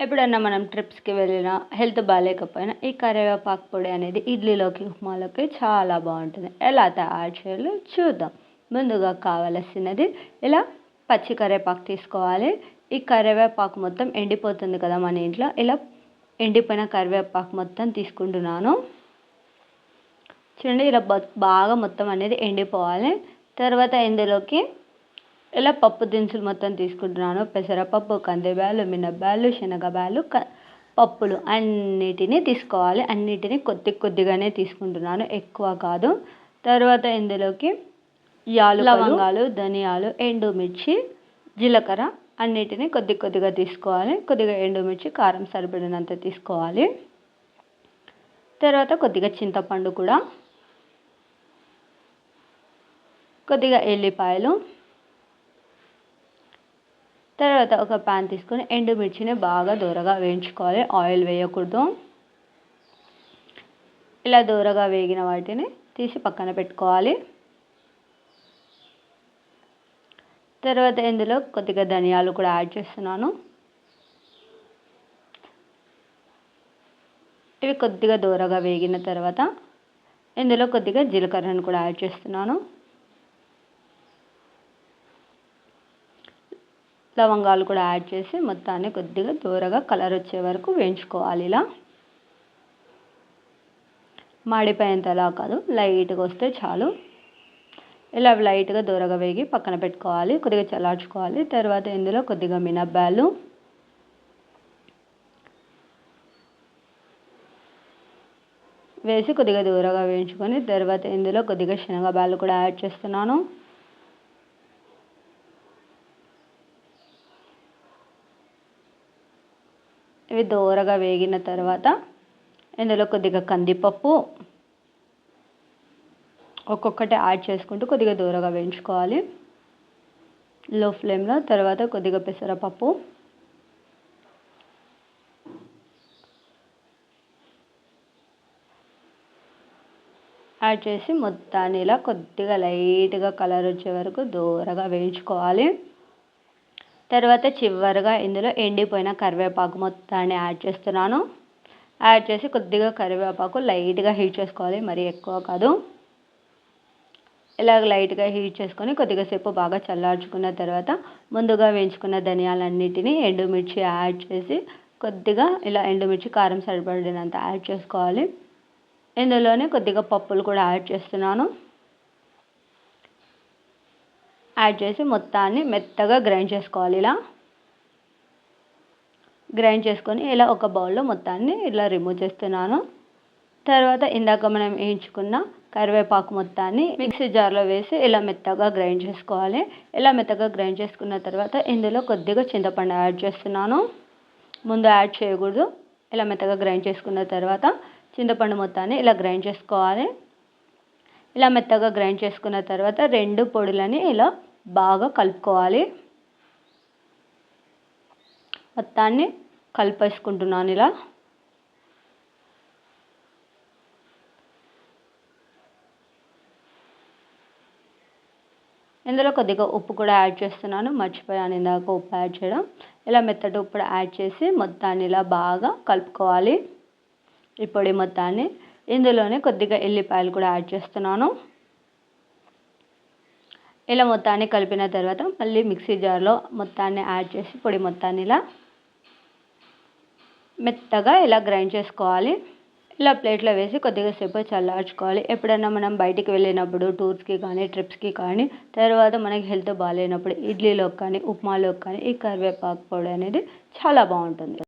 ఎప్పుడన్నా మనం ట్రిప్స్కి వెళ్ళినా హెల్త్ బాగాలేకపోయినా ఈ కరివేపాకు పొడి అనేది ఇడ్లీలోకి ఉప్మాలోకి చాలా బాగుంటుంది. ఎలా తయారు చేయాలో చూద్దాం. ముందుగా కావలసినది ఇలా పచ్చి కరివేపాకు తీసుకోవాలి. ఈ కరివేపాకు మొత్తం ఎండిపోతుంది కదా మన ఇంట్లో. ఇలా ఎండిపోయిన కరివేపాకు మొత్తం తీసుకుంటున్నాను. చూడండి ఇలా బాగా మొత్తం అనేది ఎండిపోవాలి. తర్వాత ఇందులోకి ఇలా పప్పు దినుసులు మొత్తం తీసుకుంటున్నాను పెసరపప్పు కందిబ్యాలు మినప్పాలు శనగబ్యాలు క పప్పులు అన్నిటినీ తీసుకోవాలి. అన్నిటినీ కొద్ది కొద్దిగానే తీసుకుంటున్నాను. ఎక్కువ కాదు. తర్వాత ఇందులోకి యాలు లవంగాలు ధనియాలు ఎండుమిర్చి జీలకర్ర అన్నిటినీ కొద్ది కొద్దిగా తీసుకోవాలి. కొద్దిగా ఎండుమిర్చి కారం సరిపడినంత తీసుకోవాలి. తర్వాత కొద్దిగా చింతపండు కూడా కొద్దిగా ఎల్లిపాయలు తర్వాత ఒక ప్యాన్ తీసుకొని ఎండుమిర్చిని బాగా దూరగా వేయించుకోవాలి. ఆయిల్ వేయకూడదు. ఇలా దూరగా వేగిన వాటిని తీసి పక్కన పెట్టుకోవాలి. తర్వాత ఇందులో కొద్దిగా ధనియాలు కూడా యాడ్ చేస్తున్నాను. ఇవి కొద్దిగా దూరగా వేగిన తర్వాత ఇందులో కొద్దిగా జీలకర్రను కూడా యాడ్ చేస్తున్నాను. లవంగాలు కూడా యాడ్ చేసి మొత్తాన్ని కొద్దిగా దూరగా కలర్ వచ్చే వరకు వేయించుకోవాలి ఇలా. మాడిపోయేంతలా కాదు లైట్గా వస్తే చాలు. ఇలా లైట్గా దూరగా వేగి పక్కన పెట్టుకోవాలి కొద్దిగా చల్లార్చుకోవాలి. తర్వాత ఇందులో కొద్దిగా మినబ్బాలు వేసి కొద్దిగా దూరగా వేయించుకొని తర్వాత ఇందులో కొద్దిగా శనగబాలు కూడా యాడ్ చేస్తున్నాను. ఇవి దోరగా వేగిన తర్వాత ఇందులో కొద్దిగా కందిపప్పు ఒక్కొక్కటి యాడ్ చేసుకుంటూ కొద్దిగా దూరగా వేయించుకోవాలి. లో ఫ్లేమ్లో తర్వాత కొద్దిగా పెసరపప్పు. యాడ్ చేసి మొత్తాన్ని ఇలా కొద్దిగా లైట్గా కలర్ వచ్చే వరకు దూరగా వేయించుకోవాలి. తర్వాత చివరిగా ఇందులో ఎండిపోయిన కరివేపాకు మొత్తాన్ని యాడ్ చేస్తున్నాను. యాడ్ చేసి కొద్దిగా కరివేపాకు లైట్గా హీట్ చేసుకోవాలి. మరి ఎక్కువ కాదు. ఇలాగ లైట్గా హీట్ చేసుకొని కొద్దిగా సేపు బాగా చల్లార్చుకున్న తర్వాత ముందుగా వేయించుకున్న ధనియాలన్నిటిని ఎండుమిర్చి యాడ్ చేసి కొద్దిగా ఇలా ఎండుమిర్చి కారం సరిపడినంత యాడ్ చేసుకోవాలి. ఇందులోనే కొద్దిగా పప్పులు కూడా యాడ్ చేస్తున్నాను. యాడ్ చేసి మొత్తాన్ని మెత్తగా గ్రైండ్ చేసుకోవాలి ఇలా. గ్రైండ్ చేసుకొని ఇలా ఒక బౌల్లో మొత్తాన్ని ఇలా రిమూవ్ చేస్తున్నాను. తర్వాత ఇందాక మనం వేయించుకున్న కరివేపాకు మొత్తాన్ని మిక్సీ జార్లో వేసి ఇలా మెత్తగా గ్రైండ్ చేసుకోవాలి. ఇలా మెత్తగా గ్రైండ్ చేసుకున్న తర్వాత ఇందులో కొద్దిగా చింతపండు యాడ్ చేస్తున్నాను. ముందు యాడ్ చేయకూడదు. ఇలా మెత్తగా గ్రైండ్ చేసుకున్న తర్వాత చింతపండు మొత్తాన్ని ఇలా గ్రైండ్ చేసుకోవాలి. ఇలా మెత్తగా గ్రైండ్ చేసుకున్న తర్వాత రెండు పొడులని ఇలా బాగా కలుపుకోవాలి. మొత్తాన్ని కలిపేసుకుంటున్నాను ఇలా. ఇందులో కొద్దిగా ఉప్పు కూడా యాడ్ చేస్తున్నాను. మర్చిపోయాను ఇందాక ఉప్పు యాడ్ చేయడం. ఇలా మెత్తటి ఉప్పు యాడ్ చేసి మొత్తాన్ని ఇలా బాగా కలుపుకోవాలి. ఈ పొడి మొత్తాన్ని ఇందులోనే కొద్దిగా ఎల్లిపాయలు కూడా యాడ్ చేస్తున్నాను. ఇలా మొత్తాన్ని కలిపిన తర్వాత మళ్ళీ మిక్సీ జార్లో మొత్తాన్ని యాడ్ చేసి పొడి మొత్తాన్ని ఇలా మెత్తగా ఇలా గ్రైండ్ చేసుకోవాలి. ఇలా ప్లేట్లో వేసి కొద్దిగా సేపు చల్లార్చుకోవాలి. ఎప్పుడైనా మనం బయటికి వెళ్ళినప్పుడు టూర్స్కి కానీ ట్రిప్స్కి కానీ తర్వాత మనకి హెల్త్ బాగాలేనప్పుడు ఇడ్లీలోకి కానీ ఉప్మాలోకి కానీ ఈ కరివేపాకు పొడి అనేది చాలా బాగుంటుంది.